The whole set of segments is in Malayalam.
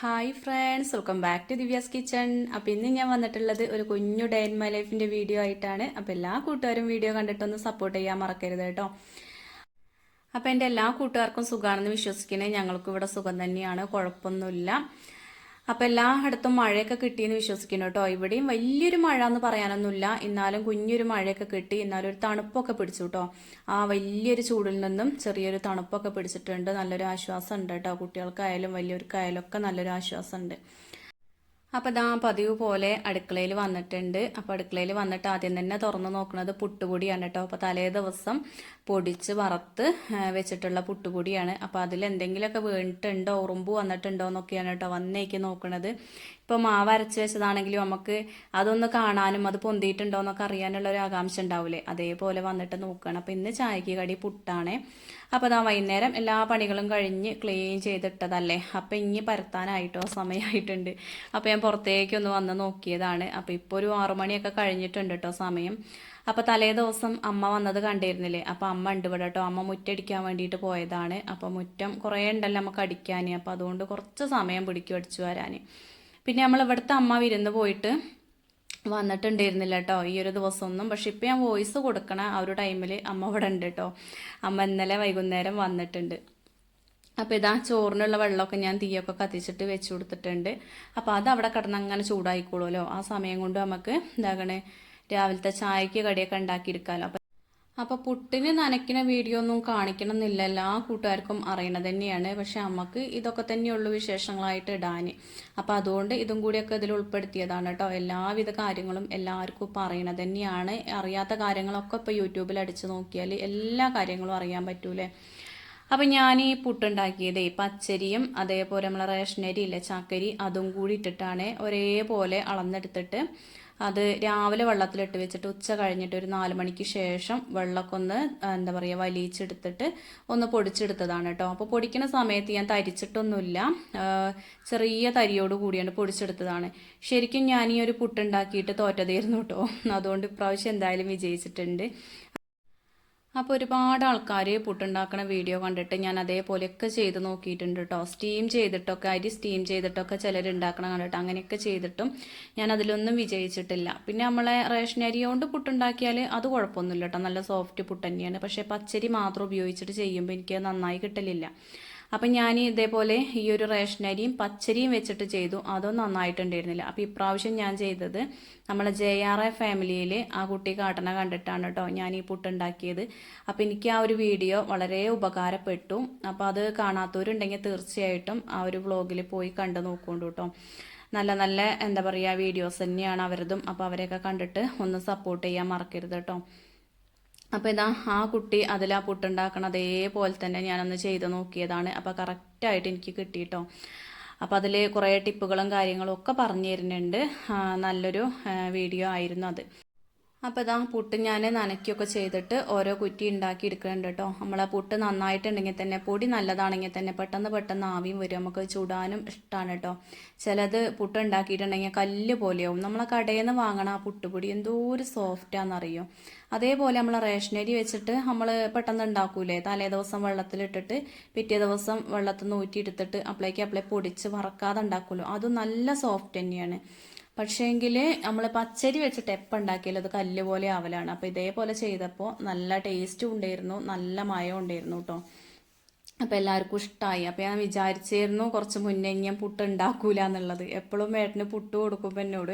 Hi friends welcome back to Divya's kitchen അപ്പോൾ ഇന്ന് ഞാൻ വന്നിട്ടുള്ളത് ഒരു കുഞ്ഞു ഡേ ഇൻ മൈ ലൈഫിന്റെ വീഡിയോ ആയിട്ടാണ്. അപ്പോൾ എല്ലാ കൂട്ടുകാരും വീഡിയോ കണ്ടിട്ടൊന്ന് സപ്പോർട്ട് ചെയ്യാൻ മറക്കരുത് കേട്ടോ. അപ്പോൾ എന്റെ എല്ലാ കൂട്ടുകാർക്കും സുഖമാണെന്ന് വിശ്വസിക്കുന്നത് ഞങ്ങൾക്കും ഇവിടെ സുഖം തന്നെയാണ്. കുഴപ്പമൊന്നുമില്ല. അപ്പോൾ എല്ലായിടത്തും മഴയൊക്കെ കിട്ടി എന്ന് വിശ്വസിക്കുന്നു കേട്ടോ. ഇവിടെയും വലിയൊരു മഴ എന്ന് പറയാനൊന്നുമില്ല. എന്നാലും കുഞ്ഞൊരു മഴയൊക്കെ കിട്ടി. എന്നാലും ഒരു തണുപ്പൊക്കെ പിടിച്ചു കേട്ടോ. ആ വലിയൊരു ചൂടിൽ നിന്നും ചെറിയൊരു തണുപ്പൊക്കെ പിടിച്ചിട്ടുണ്ട്. നല്ലൊരു ആശ്വാസം ഉണ്ട് കേട്ടോ. കുട്ടികൾക്കായാലും വലിയവർക്കായാലും ഒക്കെ നല്ലൊരു ആശ്വാസം ഉണ്ട് അപ്പോൾ ഇതാ പതിവ് പോലെ അടുക്കളയിൽ വന്നിട്ടുണ്ട്. അപ്പോൾ അടുക്കളയിൽ വന്നിട്ട് ആദ്യം തന്നെ തുറന്നു നോക്കുന്നത് പുട്ടുപൊടിയാണ് കേട്ടോ. അപ്പോൾ തലേ ദിവസം പൊടിച്ച് വറുത്ത് വെച്ചിട്ടുള്ള പുട്ടുപൊടിയാണ്. അപ്പോൾ അതിൽ എന്തെങ്കിലുമൊക്കെ വീണിട്ടുണ്ടോ ഉറുമ്പ് വന്നിട്ടുണ്ടോ എന്നൊക്കെയാണ് കേട്ടോ വന്നേക്ക് നോക്കണത്. ഇപ്പോൾ മാവ് അരച്ച് വെച്ചതാണെങ്കിലും നമുക്ക് അതൊന്ന് കാണാനും അത് പൊന്തിയിട്ടുണ്ടോ എന്നൊക്കെ അറിയാനുള്ള ഒരു ആകാംക്ഷ ഉണ്ടാവില്ലേ അതേപോലെ വന്നിട്ട് നോക്കണം. അപ്പോൾ ഇന്ന് ചായക്ക് കടി പുട്ടാണേ. അപ്പോൾ അതാ വൈകുന്നേരം എല്ലാ പണികളും കഴിഞ്ഞ് ക്ലീൻ ചെയ്തിട്ടതല്ലേ. അപ്പോൾ ഇനി പരത്താനായിട്ടോ സമയമായിട്ടുണ്ട് അപ്പോൾ ഞാൻ പുറത്തേക്കൊന്ന് വന്ന് നോക്കിയതാണ്. അപ്പോൾ ഇപ്പോൾ ഒരു ആറുമണിയൊക്കെ കഴിഞ്ഞിട്ടുണ്ട് കേട്ടോ സമയം. അപ്പോൾ തലേ ദിവസം അമ്മ വന്നത് കണ്ടിരുന്നില്ലേ? അപ്പോൾ അമ്മ ഉണ്ട് ഇവിടെ കേട്ടോ അമ്മ മുറ്റടിക്കാൻ വേണ്ടിയിട്ട് പോയതാണ്. അപ്പോൾ മുറ്റം കുറേ ഉണ്ടല്ലോ നമുക്ക് അടിക്കാൻ അപ്പോൾ അതുകൊണ്ട് കുറച്ച് സമയം പിടിക്കും അടിച്ചു വരാൻ പിന്നെ നമ്മൾ ഇവിടുത്തെ അമ്മ വിരുന്ന് പോയിട്ട് വന്നിട്ടുണ്ടായിരുന്നില്ല കേട്ടോ ഈ ഒരു ദിവസമൊന്നും. പക്ഷെ ഇപ്പം ഞാൻ വോയിസ് കൊടുക്കണ ആ ഒരു ടൈമിൽ അമ്മ ഇവിടെ ഉണ്ട് കേട്ടോ അമ്മ ഇന്നലെ വൈകുന്നേരം വന്നിട്ടുണ്ട്. അപ്പോൾ ഇതാ ചോറിനുള്ള വെള്ളമൊക്കെ ഞാൻ തീയൊക്കെ കത്തിച്ചിട്ട് വെച്ചു കൊടുത്തിട്ടുണ്ട്. അപ്പോൾ അത് അവിടെ കിടന്ന് അങ്ങനെ ആ സമയം കൊണ്ട് നമുക്ക് എന്താകണേ രാവിലത്തെ ചായക്ക് കടിയൊക്കെ ഉണ്ടാക്കിയിരിക്കാലോ അപ്പോൾ അപ്പോൾ പുട്ടിന് നനയ്ക്കുന്ന വീഡിയോ ഒന്നും കാണിക്കണം എന്നില്ല എല്ലാ കൂട്ടുകാർക്കും അറിയണത് തന്നെയാണ്. പക്ഷെ നമുക്ക് ഇതൊക്കെ തന്നെയുള്ളൂ വിശേഷങ്ങളായിട്ട് ഇടാൻ അപ്പോൾ അതുകൊണ്ട് ഇതും കൂടിയൊക്കെ ഇതിൽ ഉൾപ്പെടുത്തിയതാണ് കേട്ടോ. എല്ലാവിധ കാര്യങ്ങളും എല്ലാവർക്കും പറയണത് തന്നെയാണ്. അറിയാത്ത കാര്യങ്ങളൊക്കെ ഇപ്പോൾ യൂട്യൂബിൽ അടിച്ചു നോക്കിയാൽ എല്ലാ കാര്യങ്ങളും അറിയാൻ പറ്റൂലേ. അപ്പം ഞാൻ ഈ പുട്ടുണ്ടാക്കിയതേ പച്ചരിയും അതേപോലെ നമ്മളെ റേഷനരി ഇല്ലേ ചാക്കരി അതും കൂടി ഇട്ടിട്ടാണ് ഒരേപോലെ അളന്നെടുത്തിട്ട് അത് രാവിലെ വെള്ളത്തിലിട്ട് വെച്ചിട്ട് ഉച്ച കഴിഞ്ഞിട്ട് ഒരു നാല് മണിക്ക് ശേഷം വെള്ളമൊക്കെ ഒന്ന് എന്താ പറയുക വലിയിച്ചെടുത്തിട്ട് ഒന്ന് പൊടിച്ചെടുത്തതാണ് കേട്ടോ. അപ്പോൾ പൊടിക്കുന്ന സമയത്ത് ഞാൻ തരിച്ചിട്ടൊന്നുമില്ല. ചെറിയ തരിയോട് കൂടിയാണ് പൊടിച്ചെടുത്തതാണ്. ശരിക്കും ഞാൻ ഈ ഒരു പുട്ടുണ്ടാക്കിയിട്ട് തോറ്റതായിരുന്നു കേട്ടോ. അതുകൊണ്ട് ഇപ്രാവശ്യം എന്തായാലും വിജയിച്ചിട്ടുണ്ട്. അപ്പോൾ ഒരുപാട് ആൾക്കാർ പുട്ടുണ്ടാക്കുന്ന വീഡിയോ കണ്ടിട്ട് ഞാൻ അതേപോലെയൊക്കെ ചെയ്ത് നോക്കിയിട്ടുണ്ട് കേട്ടോ സ്റ്റീം ചെയ്തിട്ടൊക്കെ അരി സ്റ്റീം ചെയ്തിട്ടൊക്കെ ചിലർ ഉണ്ടാക്കണ കണ്ടിട്ട് അങ്ങനെയൊക്കെ ചെയ്തിട്ടും ഞാൻ അതിലൊന്നും വിജയിച്ചിട്ടില്ല. പിന്നെ നമ്മളെ റേഷൻ അരി കൊണ്ട് പുട്ടുണ്ടാക്കിയാൽ അത് കുഴപ്പമൊന്നുമില്ല കേട്ടോ നല്ല സോഫ്റ്റ് പുട്ട് തന്നെയാണ്. പക്ഷേ പച്ചരി മാത്രം ഉപയോഗിച്ചിട്ട് ചെയ്യുമ്പോൾ എനിക്ക് നന്നായി കിട്ടലില്ല. അപ്പം ഞാൻ ഇതേപോലെ ഈ ഒരു റേഷൻ അരിയും പച്ചരിയും വെച്ചിട്ട് ചെയ്തു. അതൊന്നും നന്നായിട്ടുണ്ടായിരുന്നില്ല. അപ്പോൾ ഇപ്രാവശ്യം ഞാൻ ചെയ്തത് നമ്മളെ ജെ ആർ എ ഫാമിലിയിൽ ആ കുട്ടി കാട്ടണ കണ്ടിട്ടാണ് കേട്ടോ ഞാൻ ഈ പുട്ടുണ്ടാക്കിയത്. അപ്പോൾ എനിക്ക് ആ ഒരു വീഡിയോ വളരെ ഉപകാരപ്പെട്ടു. അപ്പോൾ അത് കാണാത്തവരുണ്ടെങ്കിൽ തീർച്ചയായിട്ടും ആ ഒരു വ്ളോഗിൽ പോയി കണ്ടു നോക്കുകൊണ്ടു കേട്ടോ നല്ല നല്ല എന്താ പറയുക വീഡിയോസ് തന്നെയാണ് അവരതും. അപ്പോൾ അവരെയൊക്കെ കണ്ടിട്ട് ഒന്ന് സപ്പോർട്ട് ചെയ്യാൻ മറക്കരുത് കേട്ടോ അപ്പോൾ ഇതാ ആ കുട്ടി അതിൽ ആ പുട്ടുണ്ടാക്കണം അതേപോലെ തന്നെ ഞാനൊന്ന് ചെയ്ത് നോക്കിയതാണ്. അപ്പോൾ കറക്റ്റായിട്ട് എനിക്ക് കിട്ടിയിട്ടോ അപ്പോൾ അതിൽ കുറേ ടിപ്പുകളും കാര്യങ്ങളും ഒക്കെ പറഞ്ഞു തരുന്നുണ്ട്. നല്ലൊരു വീഡിയോ ആയിരുന്നു അത്. അപ്പോൾ ഇതാ പുട്ട് ഞാൻ നനയ്ക്കുകയൊക്കെ ചെയ്തിട്ട് ഓരോ കുറ്റി ഉണ്ടാക്കി എടുക്കുന്നുണ്ട് കേട്ടോ. നമ്മളെ പുട്ട് നന്നായിട്ടുണ്ടെങ്കിൽ തന്നെ പൊടി നല്ലതാണെങ്കിൽ തന്നെ പെട്ടെന്ന് പെട്ടെന്ന് ആവിയും വരും. നമുക്ക് ചുടാനും ഇഷ്ടമാണ് കേട്ടോ. ചിലത് പുട്ട് ഉണ്ടാക്കിയിട്ടുണ്ടെങ്കിൽ കല്ല് പോലെയാവും. നമ്മളെ കടയിൽ നിന്ന് വാങ്ങണ ആ പുട്ടുപൊടി എന്തോ ഒരു സോഫ്റ്റാണെന്നറിയോ അതേപോലെ നമ്മൾ റേഷനരി വെച്ചിട്ട് നമ്മൾ പെട്ടെന്ന് ഉണ്ടാക്കൂലേ? തലേ ദിവസം വെള്ളത്തിലിട്ടിട്ട് പിറ്റേ ദിവസം വെള്ളത്തിൽ നിന്ന് ഊറ്റിയെടുത്തിട്ട് അപ്പോഴേക്ക് അപ്പോഴേ പൊടിച്ച് വറക്കാതെ ഉണ്ടാക്കുമല്ലോ. അതും നല്ല സോഫ്റ്റ് തന്നെയാണ്. പക്ഷേങ്കിൽ നമ്മൾ പച്ചരി വെച്ചിട്ട് എപ്പം ഉണ്ടാക്കിയാലും അത് കല്ല് പോലെ ആവലാണ്. അപ്പോൾ ഇതേപോലെ ചെയ്തപ്പോൾ നല്ല ടേസ്റ്റും ഉണ്ടായിരുന്നു. നല്ല മയം ഉണ്ടായിരുന്നു കേട്ടോ അപ്പോൾ എല്ലാവർക്കും ഇഷ്ടമായി അപ്പോൾ ഞാൻ വിചാരിച്ചിരുന്നു കുറച്ച് മുന്നേ ഞാൻ പുട്ട് ഉണ്ടാക്കൂല എന്നുള്ളത്. എപ്പോഴും ഏട്ടന് പുട്ട് കൊടുക്കുമ്പോൾ എന്നോട്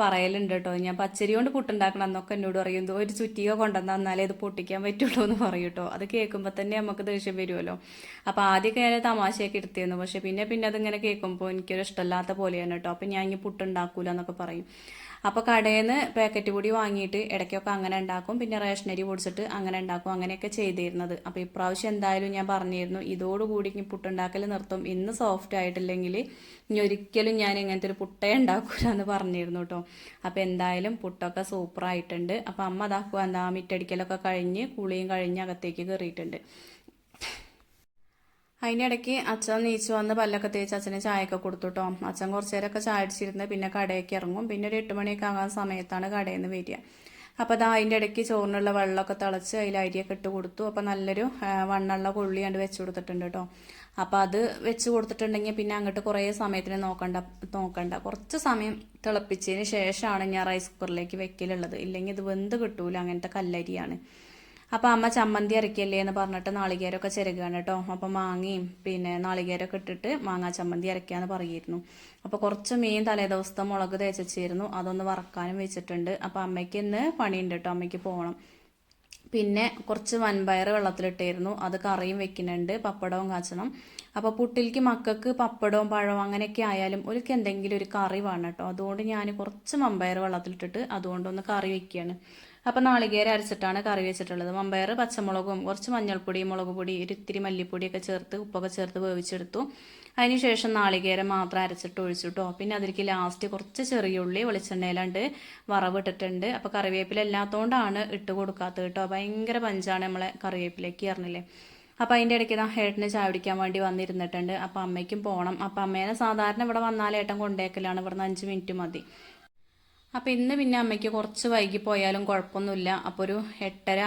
പറയലുണ്ട് കേട്ടോ ഞാൻ പച്ചരി കൊണ്ട് പുട്ടുണ്ടാക്കണം എന്നൊക്കെ എന്നോട് പറയും. ഒരു ചുറ്റിക കൊണ്ടുവന്നാൽ ഇത് പൊട്ടിക്കാൻ പറ്റുള്ളൂ എന്ന് പറയും കേട്ടോ അത് കേൾക്കുമ്പോൾ തന്നെ നമുക്ക് ദേഷ്യം വരുമല്ലോ അപ്പോൾ ആദ്യമൊക്കെ ഞാൻ തമാശയൊക്കെ എടുത്തിരുന്നു. പക്ഷേ പിന്നെ പിന്നെ അതിങ്ങനെ കേൾക്കുമ്പോൾ എനിക്കൊരു ഇഷ്ടമല്ലാത്ത പോലെയാണ് കേട്ടോ അപ്പോൾ ഞാൻ ഇനി പുട്ടുണ്ടാക്കൂല എന്നൊക്കെ പറയും. അപ്പോൾ കടയിൽ നിന്ന് പാക്കറ്റ് പൊടി വാങ്ങിയിട്ട് ഇടയ്ക്കൊക്കെ അങ്ങനെ ഉണ്ടാക്കും. പിന്നെ റേഷനരി പൊടിച്ചിട്ട് അങ്ങനെ ഉണ്ടാക്കും. അങ്ങനെയൊക്കെ ചെയ്തിരുന്നത്. അപ്പോൾ ഇപ്രാവശ്യം എന്തായാലും ഞാൻ പറഞ്ഞിരുന്നു ഇതോടുകൂടി ഇനി പുട്ടുണ്ടാക്കൽ നിർത്തും. ഇന്ന് സോഫ്റ്റ് ആയിട്ടില്ലെങ്കിൽ ഇനി ഒരിക്കലും ഞാൻ ഇങ്ങനത്തെ ഒരു പുട്ടേ ഉണ്ടാക്കൂല എന്ന് പറഞ്ഞിരുന്നു കേട്ടോ. അപ്പോൾ എന്തായാലും പുട്ടൊക്കെ സൂപ്പറായിട്ടുണ്ട് അപ്പോൾ അമ്മ അതാക്കുക എന്താ മിറ്റടിക്കലൊക്കെ കഴിഞ്ഞ് കുളിയും കഴിഞ്ഞ് അകത്തേക്ക് കയറിയിട്ടുണ്ട് അതിനിടയ്ക്ക് അച്ഛൻ നീച്ച് വന്ന് പല്ലൊക്കെ തേച്ച് അച്ഛന് ചായയൊക്കെ കൊടുത്തു കേട്ടോ അച്ഛൻ കുറച്ച് നേരമൊക്കെ ചായ പിന്നെ കടയൊക്കെ ഇറങ്ങും. പിന്നെ ഒരു എട്ട് മണിയൊക്കെ ആകാൻ സമയത്താണ് കടയിൽ നിന്ന് വരിക. അപ്പോൾ അത് അതിന്റെ ഇടയ്ക്ക് ചോറിനുള്ള വെള്ളമൊക്കെ തിളച്ച് അതിൽ അരിയൊക്കെ ഇട്ട് കൊടുത്തു. അപ്പോൾ നല്ലൊരു വണ്ണുള്ള കൊള്ളി കണ്ട് വെച്ച് കൊടുത്തിട്ടുണ്ട് കേട്ടോ. അപ്പോൾ അത് വെച്ച് കൊടുത്തിട്ടുണ്ടെങ്കിൽ പിന്നെ അങ്ങോട്ട് കുറേ സമയത്തിന് നോക്കണ്ട നോക്കണ്ട. കുറച്ച് സമയം തിളപ്പിച്ചതിന് ശേഷമാണ് ഞാൻ റൈസ് കുക്കറിലേക്ക് വെക്കലുള്ളത്. ഇല്ലെങ്കിൽ ഇത് വെന്ത് കിട്ടൂല. അങ്ങനത്തെ കല്ലരിയാണ്. അപ്പോൾ അമ്മ ചമ്മന്തി അരക്കിയല്ലേ എന്ന് പറഞ്ഞിട്ട് നാളികേരമൊക്കെ ചിരകുകയാണ് കേട്ടോ. അപ്പോൾ മാങ്ങയും പിന്നെ നാളികേരമൊക്കെ ഇട്ടിട്ട് മാങ്ങാ ചമ്മന്തി അരയ്ക്കാന്ന് പറയായിരുന്നു അപ്പോൾ കുറച്ച് മീൻ തലേ ദിവസത്തെ മുളക് തേച്ചിരുന്നു അതൊന്ന് വറക്കാനും വെച്ചിട്ടുണ്ട്. അപ്പോൾ അമ്മയ്ക്ക് ഇന്ന് പണിയുണ്ട് കേട്ടോ. അമ്മയ്ക്ക് പോകണം. പിന്നെ കുറച്ച് വൻപയർ വെള്ളത്തിലിട്ടായിരുന്നു. അത് കറിയും വെക്കുന്നുണ്ട്. പപ്പടവും കാച്ചണം. അപ്പോൾ പുട്ടിലേക്ക് മക്കൾക്ക് പപ്പടവും പഴവും അങ്ങനെയൊക്കെ ആയാലും ഒരിക്കൽ എന്തെങ്കിലും ഒരു കറി വേണം കേട്ടോ. അതുകൊണ്ട് ഞാൻ കുറച്ച് വൻപയർ വെള്ളത്തിലിട്ടിട്ട് അതുകൊണ്ടൊന്ന് കറി വെക്കുകയാണ്. അപ്പോൾ നാളികേരം അരച്ചിട്ടാണ് കറി വെച്ചിട്ടുള്ളത്. മമ്പയർ പച്ചമുളകും കുറച്ച് മഞ്ഞൾപ്പൊടി മുളക് പൊടി ഒരു ഇത്തിരി മല്ലിപ്പൊടിയൊക്കെ ചേർത്ത് ഉപ്പൊക്കെ ചേർത്ത് വേവിച്ചെടുത്തു. അതിനുശേഷം നാളികേരം മാത്രം അരച്ചിട്ട് ഒഴിച്ചിട്ടോ. പിന്നെ അതിലേക്ക് ലാസ്റ്റ് കുറച്ച് ചെറിയ ഉള്ളി വെളിച്ചെണ്ണയിലുണ്ട് വറവിട്ടിട്ടുണ്ട്. അപ്പോൾ കറിവേപ്പില ഇല്ലാത്തതുകൊണ്ടാണ് ഇട്ട് കൊടുക്കാത്തത് കേട്ടോ. ഭയങ്കര പഞ്ചാണ് നമ്മളെ കറിവേപ്പിലേക്ക് ഇറങ്ങില്ലേ അപ്പോൾ അതിന്റെ ഇടയ്ക്ക് ഇതാ ഏട്ടന് ചായ പിടിക്കാൻ വേണ്ടി വന്നിരുന്നിട്ടുണ്ട്. അപ്പോൾ അമ്മയ്ക്കും പോകണം അപ്പോൾ അമ്മേനെ സാധാരണ ഇവിടെ വന്നാൽ ഏട്ടൻ കൊണ്ടേക്കലാണ്. ഇവിടുന്ന് അഞ്ച് മിനിറ്റ് മതി. അപ്പോൾ ഇന്ന് പിന്നെ അമ്മയ്ക്ക് കുറച്ച് വൈകി പോയാലും കുഴപ്പമൊന്നുമില്ല. അപ്പോൾ ഒരു എട്ടര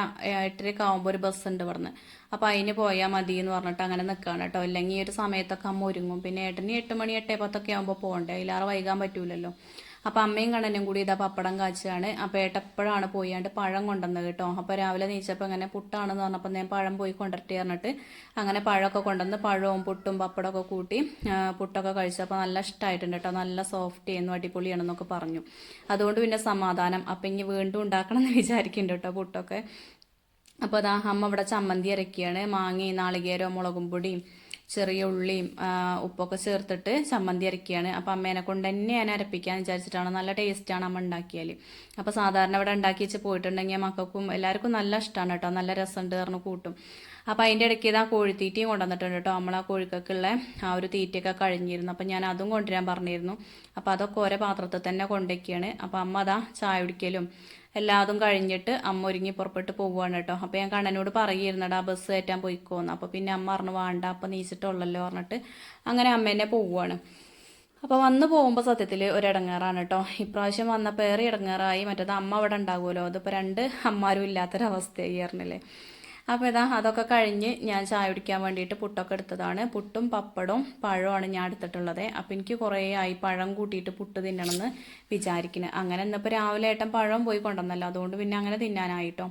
എട്ടരയൊക്കെ ആകുമ്പോൾ ഒരു ബസ് ഉണ്ട് ഇവിടുന്ന്. അപ്പോൾ അതിന് പോയാൽ മതി എന്ന് പറഞ്ഞിട്ട് അങ്ങനെ നിൽക്കുകയാണ് കേട്ടോ. അല്ലെങ്കിൽ ഈ ഒരു സമയത്തൊക്കെ അമ്മ ഒരുങ്ങും. പിന്നെ ഏട്ടന് എട്ട് മണി എട്ടേ പത്തൊക്കെ ആകുമ്പോൾ പോകണ്ടേ? അതിലാറ് വൈകാൻ പറ്റൂലല്ലോ. അപ്പോൾ അമ്മയും കണ്ണനും കൂടി ഇതാ പപ്പടം കാച്ചുകയാണ് അപ്പോൾ ഏട്ടപ്പോഴാണ് പോയാണ്ട് പഴം കൊണ്ടുവന്നത് കേട്ടോ. അപ്പോൾ രാവിലെ നീച്ചപ്പോൾ അങ്ങനെ പുട്ടാണെന്ന് പറഞ്ഞപ്പോൾ ഞാൻ പഴം പോയി കൊണ്ടിട്ട് പറഞ്ഞിട്ട് അങ്ങനെ പഴമൊക്കെ കൊണ്ടുവന്ന് പഴവും പുട്ടും പപ്പടമൊക്കെ കൂട്ടി പുട്ടൊക്കെ കഴിച്ചപ്പോൾ നല്ല ഇഷ്ടമായിട്ടുണ്ട് കേട്ടോ. നല്ല സോഫ്റ്റ് ചെയ്യുന്നു അടിപൊളിയാണെന്നൊക്കെ പറഞ്ഞു. അതുകൊണ്ട് പിന്നെ സമാധാനം. അപ്പം ഇനി വീണ്ടും ഉണ്ടാക്കണം എന്ന് വിചാരിക്കുന്നുണ്ട് കേട്ടോ പുട്ടൊക്കെ. അപ്പോൾ അതാ അമ്മ ഇവിടെ ചമ്മന്തി അരക്കുകയാണ് മാങ്ങയും നാളികേരവും മുളകും പൊടിയും ചെറിയ ഉള്ളിയും ഉപ്പൊക്കെ ചേർത്തിട്ട് ചമ്മന്തി അരക്കുകയാണ് അപ്പം അമ്മേനെ കൊണ്ട് തന്നെ ഞാൻ അരപ്പിക്കാൻ വിചാരിച്ചിട്ടാണ്. നല്ല ടേസ്റ്റാണ് അമ്മ ഉണ്ടാക്കിയാൽ അപ്പോൾ സാധാരണ ഇവിടെ ഉണ്ടാക്കി വെച്ച് പോയിട്ടുണ്ടെങ്കിൽ മക്കൾക്കും എല്ലാവർക്കും നല്ല ഇഷ്ടമാണ് കേട്ടോ. നല്ല രസമുണ്ട് പറഞ്ഞു കൂട്ടും. അപ്പോൾ അതിന്റെ ഇടയ്ക്ക് ഇതാ കോഴിത്തീറ്റയും കൊണ്ടുവന്നിട്ടുണ്ട് കേട്ടോ. നമ്മൾ ആ കോഴിക്കൊക്കെയുള്ള ആ ഒരു തീറ്റയൊക്കെ കഴിഞ്ഞിരുന്നു. അപ്പോൾ ഞാൻ അതും കൊണ്ടുവരാൻ പറഞ്ഞിരുന്നു. അപ്പോൾ അതൊക്കെ ഓരോ പാത്രത്തിൽ തന്നെ കൊണ്ടുവയ്ക്കുകയാണ്. അപ്പോൾ അമ്മ അതാ ചായ കുടിക്കലും എല്ലാതും കഴിഞ്ഞിട്ട് അമ്മ ഒരുങ്ങി പുറപ്പെട്ട് പോവുകയാണ് കേട്ടോ. അപ്പോൾ ഞാൻ കണ്ണനോട് പറയുന്നടാ ബസ് കയറ്റാൻ പോയിക്കോന്ന്. അപ്പോൾ പിന്നെ അമ്മ പറഞ്ഞു വേണ്ട അപ്പോൾ നീച്ചിട്ടുള്ളല്ലോ പറഞ്ഞിട്ട് അങ്ങനെ അമ്മേനെ പോവുകയാണ്. അപ്പോൾ വന്ന് പോകുമ്പോൾ സത്യത്തിൽ ഒരു ഇടങ്ങേറാണ് കേട്ടോ. ഇപ്രാവശ്യം വന്നപ്പോൾ ഏറെ ഇടങ്ങേറായി. മറ്റേത് അമ്മ അവിടെ ഉണ്ടാകുമല്ലോ. അതിപ്പോൾ രണ്ട് അമ്മാരും ഇല്ലാത്തൊരവസ്ഥയായി പറഞ്ഞില്ലേ. അപ്പോൾ ഇതാ അതൊക്കെ കഴിഞ്ഞ് ഞാൻ ചായ കുടിക്കാൻ വേണ്ടിയിട്ട് പുട്ടൊക്കെ എടുത്തതാണ്. പുട്ടും പപ്പടവും പഴമാണ് ഞാൻ എടുത്തിട്ടുള്ളത്. അപ്പോൾ എനിക്ക് കുറേ ആയി പഴം കൂട്ടിയിട്ട് പുട്ട് തിന്നണമെന്ന് വിചാരിക്കുന്നത് അങ്ങനെ ഇന്നിപ്പോൾ രാവിലെ ഏട്ടൻ പഴം പോയി കൊണ്ടുവന്നല്ലോ. അതുകൊണ്ട് പിന്നെ അങ്ങനെ തിന്നാനായിട്ടോ.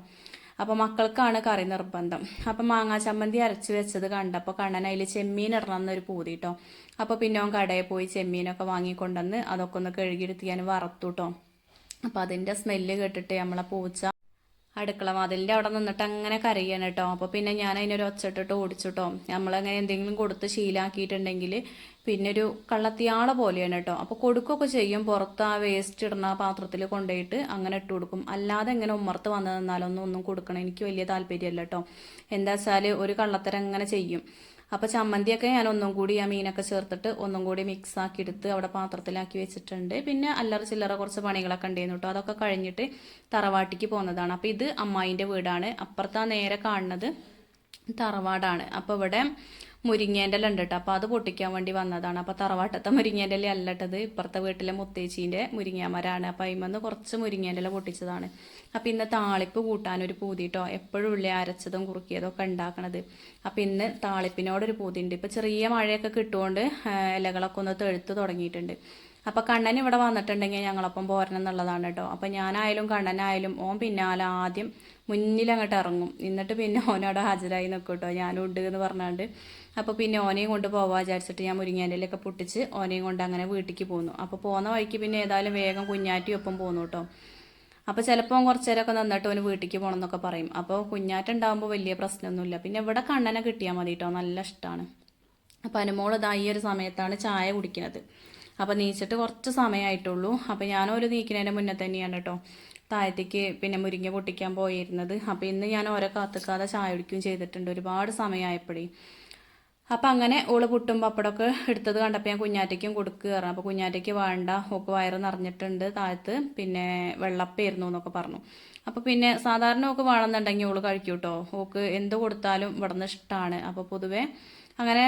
അപ്പോൾ മക്കൾക്കാണ് കറി നിർബന്ധം. അപ്പം മാങ്ങാ ചമ്മന്തി അരച്ച് വെച്ചത് കണ്ടപ്പോൾ കണ്ണൻ അതിൽ ചെമ്മീൻ ഇടണം എന്നൊരു പൂതി കേട്ടോ അപ്പോൾ പിന്നെ അവൻ കടയിൽ പോയി ചെമ്മീനൊക്കെ വാങ്ങിക്കൊണ്ടുവന്ന് അതൊക്കെ ഒന്ന് കഴുകിയെടുത്ത് ഞാൻ വറുത്തു കേട്ടോ അപ്പോൾ അതിന്റെ സ്മെല്ല് കേട്ടിട്ട് നമ്മളെ പൂച്ച അടുക്കള വാതിലിന്റെ അവിടെ നിന്നിട്ട് അങ്ങനെ കരയാണ് കേട്ടോ. അപ്പോൾ പിന്നെ ഞാൻ അതിനൊരു ഒച്ചട്ടിട്ട് ഓടിച്ചിട്ടോ. നമ്മളങ്ങനെ എന്തെങ്കിലും കൊടുത്ത് ശീലാക്കിയിട്ടുണ്ടെങ്കിൽ പിന്നെ ഒരു കള്ളത്തിയാള പോലെയാണ് കേട്ടോ. അപ്പോൾ കൊടുക്കുകയൊക്കെ ചെയ്യും. പുറത്ത് ആ വേസ്റ്റ് ഇടുന്ന പാത്രത്തിൽ കൊണ്ടുപോയിട്ട് അങ്ങനെ ഇട്ട് കൊടുക്കും. അല്ലാതെ എങ്ങനെ ഉമ്മർത്ത് വന്നു നിന്നാലൊന്നും ഒന്നും കൊടുക്കണം. എനിക്ക് വലിയ താല്പര്യമല്ല കേട്ടോ. എന്താ വെച്ചാൽ ഒരു കള്ളത്തരം അങ്ങനെ ചെയ്യും. അപ്പോൾ ചമ്മന്തിയൊക്കെ ഞാൻ ഒന്നും കൂടി ആ മീനൊക്കെ ചേർത്തിട്ട് ഒന്നും കൂടി മിക്സ് ആക്കി എടുത്ത് അവിടെ പാത്രത്തിലാക്കി വെച്ചിട്ടുണ്ട്. പിന്നെ അല്ലറ ചില്ലറ കുറച്ച് പണികളൊക്കെ ഉണ്ടായിരുന്നു കേട്ടോ അതൊക്കെ കഴിഞ്ഞിട്ട് തറവാട്ടിക്ക് പോകുന്നതാണ് അപ്പോൾ ഇത് അമ്മായിന്റെ വീടാണ്. അപ്പുറത്താ നേരെ കാണുന്നത് തറവാടാണ്. അപ്പോൾ ഇവിടെ മുരിങ്ങേന്റെ ഇല ഉണ്ട് കേട്ടോ അപ്പോൾ അത് പൊട്ടിക്കാൻ വേണ്ടി വന്നതാണ്. അപ്പോൾ തറവാട്ടത്തെ മുരിങ്ങേന്റെ ഇല അല്ലട്ടത് ഇപ്പുറത്തെ വീട്ടിലെ മുത്തേച്ചീന്റെ മുരിങ്ങാമരാണ്. അപ്പോൾ അതിമന്ന് കുറച്ച് മുരിങ്ങേന്റെ ഇല പൊട്ടിച്ചതാണ്. അപ്പോൾ ഇന്ന് താളിപ്പ് കൂട്ടാനൊരു പൂതി കേട്ടോ എപ്പോഴും ഉള്ളി അരച്ചതും കുറുക്കിയതും ഒക്കെ ഉണ്ടാക്കണത്. അപ്പോൾ ഇന്ന് താളിപ്പിനോടൊരു ഉണ്ട്. ഇപ്പോൾ ചെറിയ മഴയൊക്കെ കിട്ടുകൊണ്ട് ഇലകളൊക്കെ ഒന്ന് തെഴുത്ത് തുടങ്ങിയിട്ടുണ്ട്. അപ്പോൾ കണ്ണൻ ഇവിടെ വന്നിട്ടുണ്ടെങ്കിൽ ഞങ്ങളൊപ്പം പോരണം എന്നുള്ളതാണ് കേട്ടോ. അപ്പോൾ ഞാനായാലും കണ്ണനായാലും ഓൻ പിന്നാലെ ആദ്യം മുന്നിൽ അങ്ങോട്ട് ഇറങ്ങും. എന്നിട്ട് പിന്നെ ഓനോട് ഹാജരായി നിൽക്കും കേട്ടോ. ഞാനും ഉണ്ട് എന്ന് പറഞ്ഞാണ്ട്. അപ്പോൾ പിന്നെ ഓനെയും കൊണ്ട് പോവാ വിചാരിച്ചിട്ട് ഞാൻ മുരിങ്ങേന്റെലൊക്കെ പൊട്ടിച്ച് ഓനെയും കൊണ്ട് അങ്ങനെ വീട്ടിലേക്ക് പോന്നു. അപ്പോൾ പോകുന്ന വഴിക്ക് പിന്നെ ഏതായാലും വേഗം കുഞ്ഞാറ്റി ഒപ്പം പോന്നു കേട്ടോ. അപ്പോൾ ചിലപ്പോൾ കുറച്ച് നേരമൊക്കെ നന്നിട്ട് ഓന് വീട്ടിലേക്ക് പോകണം എന്നൊക്കെ പറയും. അപ്പോൾ കുഞ്ഞാറ്റുണ്ടാകുമ്പോൾ വലിയ പ്രശ്നമൊന്നുമില്ല. പിന്നെ ഇവിടെ കണ്ണനെ കിട്ടിയാൽ മതി കേട്ടോ. നല്ല ഇഷ്ടമാണ് അപ്പോൾ അനുമോൾ ഇതാ ഈ ഒരു സമയത്താണ് ചായ കുടിക്കുന്നത് അപ്പോൾ നീച്ചിട്ട് കുറച്ച് സമയമായിട്ടുള്ളൂ അപ്പോൾ ഞാനൊരു നീക്കുന്നതിന്റെ മുന്നേ തന്നെയാണ് കേട്ടോ താഴത്തേക്ക് പിന്നെ മുരിങ്ങ പൊട്ടിക്കാൻ പോയിരുന്നത്. അപ്പോൾ ഇന്ന് ഞാൻ ഓരോ കാത്തുക്കാതെ ചായ കുടിക്കുകയും ചെയ്തിട്ടുണ്ട്. ഒരുപാട് സമയമായപ്പോഴേ അപ്പം അങ്ങനെ ഓൾ പുട്ടും പപ്പടമൊക്കെ എടുത്തത് കണ്ടപ്പോൾ ഞാൻ കുഞ്ഞാറ്റയ്ക്കും കൊടുക്കുകയാണ് അപ്പോൾ കുഞ്ഞാറ്റയ്ക്ക് വേണ്ട ഒക്കെ വയറ് നിറഞ്ഞിട്ടുണ്ട് താഴത്ത് പിന്നെ വെള്ളപ്പായിരുന്നു എന്നൊക്കെ പറഞ്ഞു. അപ്പോൾ പിന്നെ സാധാരണ ഒക്കെ വേണമെന്നുണ്ടെങ്കിൽ ഓൾ കഴിക്കൂട്ടോ. കേട്ടോ ഓക്ക് എന്ത് കൊടുത്താലും ഇവിടെ നിന്ന് ഇഷ്ടമാണ് അപ്പോൾ പൊതുവേ അങ്ങനെ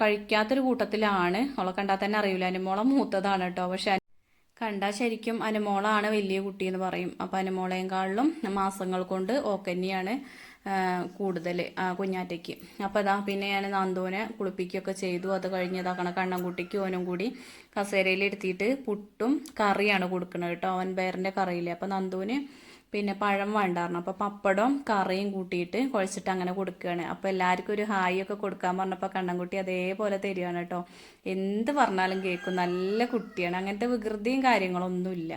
കഴിക്കാത്തൊരു കൂട്ടത്തിലാണ്. അവളെ കണ്ടാൽ തന്നെ അറിയില്ല അനുമോള മൂത്തതാണ് കേട്ടോ പക്ഷെ കണ്ടാൽ ശരിക്കും അനുമോളാണ് വലിയ കുട്ടി എന്ന് പറയും. അപ്പോൾ അനുമോളേക്കാളിലും മാസങ്ങൾ കൊണ്ട് ഓക്കന്നെയാണ് കൂടുതൽ ആ കുഞ്ഞാറ്റയ്ക്ക്. അപ്പോൾ അതാ പിന്നെ ഞാൻ നന്ദുവിനെ കുളിപ്പിക്കുകയൊക്കെ ചെയ്തു. അത് കഴിഞ്ഞ് ഇതാക്കണ കണ്ണൻകുട്ടിക്ക് ഓനും കൂടി കസേരയിൽ ഇരുത്തിയിട്ട് പുട്ടും കറിയാണ് കൊടുക്കുന്നത് കേട്ടോ അവൻ ബേറിന്റെ കറിയില്ലേ. അപ്പോൾ നന്ദുവിന് പിന്നെ പഴം വേണ്ടായിരുന്നു അപ്പോൾ പപ്പടവും കറിയും കൂട്ടിയിട്ട് കുഴച്ചിട്ട് അങ്ങനെ കൊടുക്കുകയാണ് അപ്പോൾ എല്ലാവർക്കും ഒരു ഹായ് ഒക്കെ കൊടുക്കാൻ പറഞ്ഞപ്പോൾ കണ്ണൻകുട്ടി അതേപോലെ തരികയാണ് കേട്ടോ. എന്ത് പറഞ്ഞാലും കേൾക്കും. നല്ല കുട്ടിയാണ്. അങ്ങനത്തെ വികൃതിയും കാര്യങ്ങളൊന്നുമില്ല.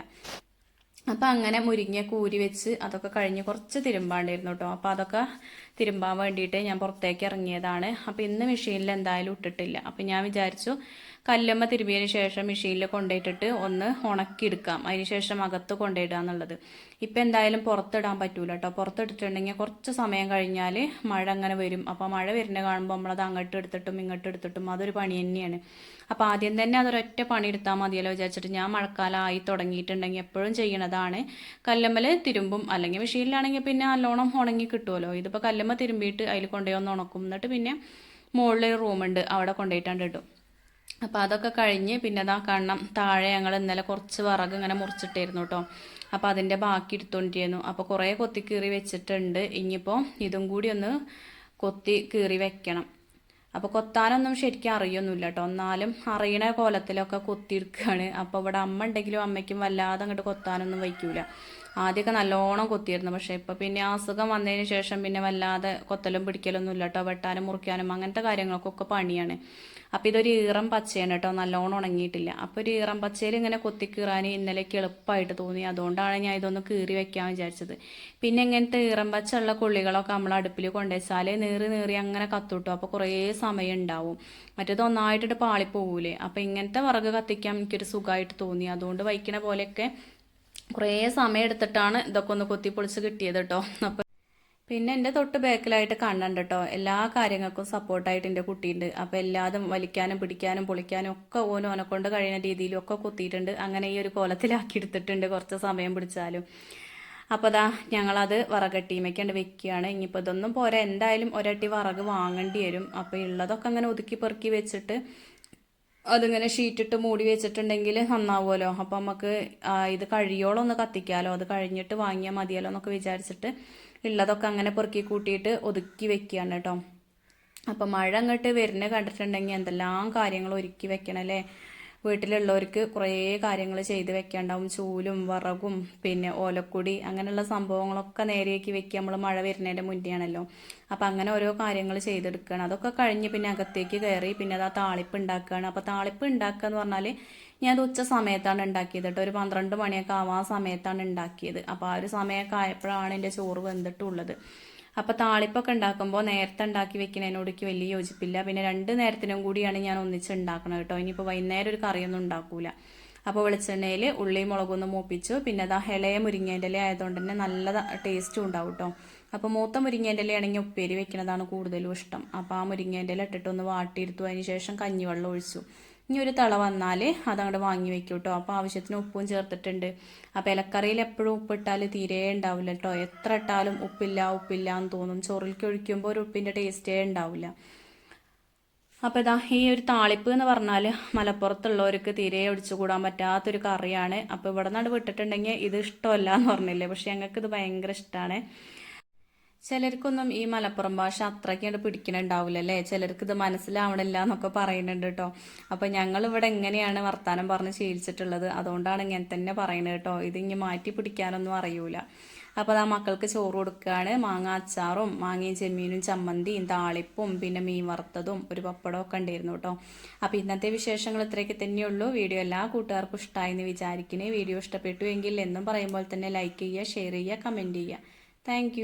അപ്പം അങ്ങനെ മുരിങ്ങ കൂരി വെച്ച് അതൊക്കെ കഴിഞ്ഞ് കുറച്ച് തിരുമ്പാണ്ടായിരുന്നു കേട്ടോ. അപ്പോൾ അതൊക്കെ തിരുമ്പാൻ വേണ്ടിയിട്ട് ഞാൻ പുറത്തേക്ക് ഇറങ്ങിയതാണ്. അപ്പോൾ ഇന്ന് മെഷീനിൽ എന്തായാലും ഇട്ടിട്ടില്ല. അപ്പം ഞാൻ വിചാരിച്ചു കല്ലമ്മ തിരുമ്പിയതിന് ശേഷം മെഷീനിൽ കൊണ്ടുപോയിട്ടിട്ട് ഒന്ന് ഉണക്കിയെടുക്കാം. അതിന് ശേഷം അകത്ത് കൊണ്ടുപോയിടുക എന്നുള്ളത്. ഇപ്പം എന്തായാലും പുറത്തിടാൻ പറ്റൂല കേട്ടോ പുറത്തിട്ടിട്ടുണ്ടെങ്കിൽ കുറച്ച് സമയം കഴിഞ്ഞാൽ മഴ അങ്ങനെ വരും. അപ്പോൾ മഴ വരുന്ന കാണുമ്പോൾ നമ്മളത് അങ്ങോട്ട് എടുത്തിട്ടും ഇങ്ങോട്ട് എടുത്തിട്ടും അതൊരു പണി തന്നെയാണ്. അപ്പോൾ ആദ്യം തന്നെ അതൊരൊറ്റ പണി എടുത്താൽ മതിയല്ലോ വിചാരിച്ചിട്ട് ഞാൻ മഴക്കാലമായി തുടങ്ങിയിട്ടുണ്ടെങ്കിൽ എപ്പോഴും ചെയ്യണതാണ് കല്ലമ്മൽ തിരുമ്പും. അല്ലെങ്കിൽ മെഷീനിലാണെങ്കിൽ പിന്നെ നല്ലോണം ഉണങ്ങി കിട്ടുമല്ലോ. ഇതിപ്പോൾ കല്ലമ്മ തിരുമ്പിയിട്ട് അതിൽ കൊണ്ടുപോയി ഒന്ന് ഉണക്കും. എന്നിട്ട് പിന്നെ മുകളിൽ റൂമുണ്ട് അവിടെ കൊണ്ടുപോയിട്ടാണ്ട് ഇടും. അപ്പോൾ അതൊക്കെ കഴിഞ്ഞ് പിന്നെ അതാ കാണണം താഴെ ഞങ്ങൾ ഇന്നലെ കുറച്ച് വിറക് ഇങ്ങനെ മുറിച്ചിട്ടായിരുന്നു കേട്ടോ അപ്പോൾ അതിന്റെ ബാക്കി എടുത്തോണ്ടിരുന്നു. അപ്പോൾ കുറേ കൊത്തി കീറി വെച്ചിട്ടുണ്ട്. ഇനിയിപ്പോൾ ഇതും കൂടി ഒന്ന് കൊത്തി കീറി വെക്കണം. അപ്പോൾ കൊത്താനൊന്നും ശരിക്കും അറിയൊന്നുമില്ല കേട്ടോ എന്നാലും അറിയണ കോലത്തിലൊക്കെ കൊത്തിയെടുക്കുകയാണ് അപ്പോൾ ഇവിടെ അമ്മ ഉണ്ടെങ്കിലും അമ്മയ്ക്കും വല്ലാതെ അങ്ങോട്ട് കൊത്താനൊന്നും വയ്ക്കൂല. ആദ്യമൊക്കെ നല്ലോണം കൊത്തിയിരുന്നു. പക്ഷേ ഇപ്പോൾ പിന്നെ അസുഖം വന്നതിന് ശേഷം പിന്നെ വല്ലാതെ കൊത്തലും പിടിക്കലൊന്നും ഇല്ല കേട്ടോ വെട്ടാനും മുറിക്കാനും അങ്ങനത്തെ കാര്യങ്ങൾക്കൊക്കെ പണിയാണ്. അപ്പോൾ ഇതൊരു ഈറം പച്ചയാണ് കേട്ടോ നല്ലോണം ഉണങ്ങിയിട്ടില്ല. അപ്പോൾ ഒരു ഈറം പച്ചയിൽ ഇങ്ങനെ കൊത്തി കീറാൻ ഇന്നലേക്ക് എളുപ്പമായിട്ട് തോന്നി. അതുകൊണ്ടാണ് ഞാൻ ഇതൊന്ന് കീറി വെക്കാൻ വിചാരിച്ചത്. പിന്നെ ഇങ്ങനത്തെ ഈറം പച്ച ഉള്ള കൊള്ളികളൊക്കെ നമ്മൾ അടുപ്പിൽ കൊണ്ടുവച്ചാൽ നീറി നീറി അങ്ങനെ കത്തുട്ടു. അപ്പോൾ കുറേ സമയം ഉണ്ടാവും. മറ്റേത് ഒന്നായിട്ടിട്ട് പാളിപ്പോകൂലേ അപ്പോൾ ഇങ്ങനത്തെ വിറക് കത്തിക്കാൻ എനിക്കൊരു സുഖമായിട്ട് തോന്നി. അതുകൊണ്ട് വയ്ക്കണ പോലെയൊക്കെ കുറേ സമയം എടുത്തിട്ടാണ് ഇതൊക്കെ ഒന്ന് കൊത്തിപ്പൊളിച്ച് കിട്ടിയത് കേട്ടോ. അപ്പോൾ പിന്നെ എന്റെ തൊട്ട് ബാക്കിലായിട്ട് കണ്ണുണ്ട് കേട്ടോ എല്ലാ കാര്യങ്ങൾക്കും സപ്പോർട്ടായിട്ട് എന്റെ കുട്ടിയുണ്ട്. അപ്പോൾ എല്ലാതും വലിക്കാനും പിടിക്കാനും പൊളിക്കാനും ഒക്കെ ഓനും ഓനെ കൊണ്ട് കഴിയുന്ന രീതിയിലും ഒക്കെ കുത്തിയിട്ടുണ്ട്. അങ്ങനെ ഈ ഒരു കോലത്തിലാക്കി എടുത്തിട്ടുണ്ട് കുറച്ച് സമയം പിടിച്ചാലും. അപ്പോൾ അതാ ഞങ്ങളത് വിറകട്ടിമയ്ക്കാണ്ട് വെക്കുകയാണ്. ഇനിയിപ്പോൾ ഇതൊന്നും പോരാ. എന്തായാലും ഒരട്ടി വറക് വാങ്ങേണ്ടി വരും. അപ്പോൾ ഉള്ളതൊക്കെ അങ്ങനെ ഒതുക്കി പെറുക്കി വെച്ചിട്ട് അതിങ്ങനെ ഷീറ്റിട്ട് മൂടി വെച്ചിട്ടുണ്ടെങ്കിൽ നന്നാവുമല്ലോ. അപ്പോൾ നമുക്ക് ഇത് കഴിയോളം ഒന്ന് കത്തിക്കാമല്ലോ അത് കഴിഞ്ഞിട്ട് വാങ്ങിയാൽ മതിയല്ലോ എന്നൊക്കെ വിചാരിച്ചിട്ട് ഉള്ളതൊക്കെ അങ്ങനെ പെറുക്കി കൂട്ടിയിട്ട് ഒതുക്കി വെക്കുകയാണ് കേട്ടോ. അപ്പം മഴ അങ്ങോട്ട് വരുന്നത് കണ്ടിട്ടുണ്ടെങ്കിൽ എന്തെല്ലാം കാര്യങ്ങൾ ഒരുക്കി വെക്കണം അല്ലേ വീട്ടിലുള്ളവർക്ക് കുറേ കാര്യങ്ങൾ ചെയ്ത് വെക്കാണ്ടാവും. ചൂലും വിറകും പിന്നെ ഓലക്കുടി അങ്ങനെയുള്ള സംഭവങ്ങളൊക്കെ നേരെയാക്കി വെക്കുക. നമ്മൾ മഴ വരുന്നതിന്റെ മുന്നേ ആണല്ലോ അപ്പം അങ്ങനെ ഓരോ കാര്യങ്ങൾ ചെയ്തെടുക്കുകയാണ്. അതൊക്കെ കഴിഞ്ഞ് പിന്നെ അകത്തേക്ക് കയറി പിന്നെ അത് ആ താളിപ്പ് ഉണ്ടാക്കുകയാണ്. അപ്പോൾ താളിപ്പ് ഉണ്ടാക്കുക എന്ന് പറഞ്ഞാൽ ഞാൻ അത് ഉച്ച സമയത്താണ് ഉണ്ടാക്കിയത് കേട്ടോ. ഒരു പന്ത്രണ്ട് മണിയൊക്കെ ആവാൻ സമയത്താണ് ഉണ്ടാക്കിയത്. അപ്പോൾ ആ ഒരു സമയമൊക്കെ ആയപ്പോഴാണ് എന്റെ ചോറ് വെന്തിട്ടുള്ളത്. അപ്പോൾ താളിപ്പൊക്കെ ഉണ്ടാക്കുമ്പോൾ നേരത്തെ ഉണ്ടാക്കി വെക്കുന്നതിനോടേക്ക് വലിയ യോജിപ്പില്ല. പിന്നെ രണ്ട് നേരത്തിനും കൂടിയാണ് ഞാൻ ഒന്നിച്ച് ഉണ്ടാക്കുന്നത് കേട്ടോ. ഇനിയിപ്പോൾ വൈകുന്നേരം ഒരു കറിയൊന്നും ഉണ്ടാക്കൂല. അപ്പോൾ വെളിച്ചെണ്ണയിൽ ഉള്ളിയും മുളകൊന്ന് മൂപ്പിച്ചു. പിന്നെ അതാ ഇളയ മുരിങ്ങേന്റെ ഇല ആയതുകൊണ്ട് തന്നെ നല്ല ടേസ്റ്റും ഉണ്ടാവും കേട്ടോ. അപ്പോൾ മൂത്ത മുരിങ്ങേന്റെ ഇല ആണെങ്കിൽ ഉപ്പേരി വെക്കുന്നതാണ് കൂടുതലും ഇഷ്ടം. അപ്പോൾ ആ മുരിങ്ങേന്റെ ഇല ഇട്ടിട്ടൊന്ന് വാട്ടിയെടുത്തു. അതിന് ശേഷം കഞ്ഞിവെള്ളം ഒഴിച്ചു. ഇനി ഒരു തള വന്നാൽ അതങ്ങോട്ട് വാങ്ങി വെക്കും കേട്ടോ അപ്പോൾ ആവശ്യത്തിന് ഉപ്പും ചേർത്തിട്ടുണ്ട്. അപ്പോൾ ഇലക്കറിയിൽ എപ്പോഴും ഉപ്പിട്ടാൽ തീരെ ഉണ്ടാവില്ല കേട്ടോ എത്ര ഇട്ടാലും ഉപ്പില്ല ഉപ്പില്ല എന്ന് തോന്നും. ചോറിലേക്ക് ഒഴിക്കുമ്പോൾ ഒരു ഉപ്പിന്റെ ടേസ്റ്റേ ഉണ്ടാവില്ല. അപ്പോൾ ഇതാ ഈ ഒരു താളിപ്പ് എന്ന് പറഞ്ഞാൽ മലപ്പുറത്തുള്ളവർക്ക് തീരെ ഒഴിച്ചുകൂടാൻ പറ്റാത്തൊരു കറിയാണ്. അപ്പോൾ ഇവിടെ നിന്നാണ് വിട്ടിട്ടുണ്ടെങ്കിൽ ഇത് ഇഷ്ടമല്ല എന്ന് പറഞ്ഞില്ലേ? പക്ഷേ ഞങ്ങൾക്ക് ഇത് ഭയങ്കര ഇഷ്ടമാണ് ചിലർക്കൊന്നും ഈ മലപ്പുറം ഭാഷ അത്രയ്ക്ക് പിടിക്കണുണ്ടാവില്ല അല്ലേ ചിലർക്ക് ഇത് മനസ്സിലാവണില്ല എന്നൊക്കെ പറയുന്നുണ്ട് കേട്ടോ. അപ്പൊ ഞങ്ങൾ ഇവിടെ എങ്ങനെയാണ് വർത്താനം പറഞ്ഞ് ശീലിച്ചിട്ടുള്ളത്? അതുകൊണ്ടാണ് ഇങ്ങനെ തന്നെ പറയുന്നത് കേട്ടോ. ഇത് ഇനി മാറ്റി പിടിക്കാനൊന്നും അറിയൂല. അപ്പോൾ ആ മക്കൾക്ക് ചോറ് കൊടുക്കുകയാണ് മാങ്ങ അച്ചാറും മാങ്ങയും ചെമ്മീനും ചമ്മന്തിയും താളിപ്പും പിന്നെ മീൻ വറുത്തതും ഒരു പപ്പടവും ഒക്കെ ഉണ്ടായിരുന്നു കേട്ടോ. അപ്പോൾ ഇന്നത്തെ വിശേഷങ്ങൾ ഇത്രയൊക്കെ തന്നെയുള്ളൂ വീഡിയോ എല്ലാ കൂട്ടുകാർക്കും ഇഷ്ടമായി എന്ന് വിചാരിക്കണേ. വീഡിയോ ഇഷ്ടപ്പെട്ടു എങ്കിൽ എന്നും പറയുമ്പോൾ തന്നെ ലൈക്ക് ചെയ്യുക ഷെയർ ചെയ്യുക കമന്റ് ചെയ്യുക. താങ്ക്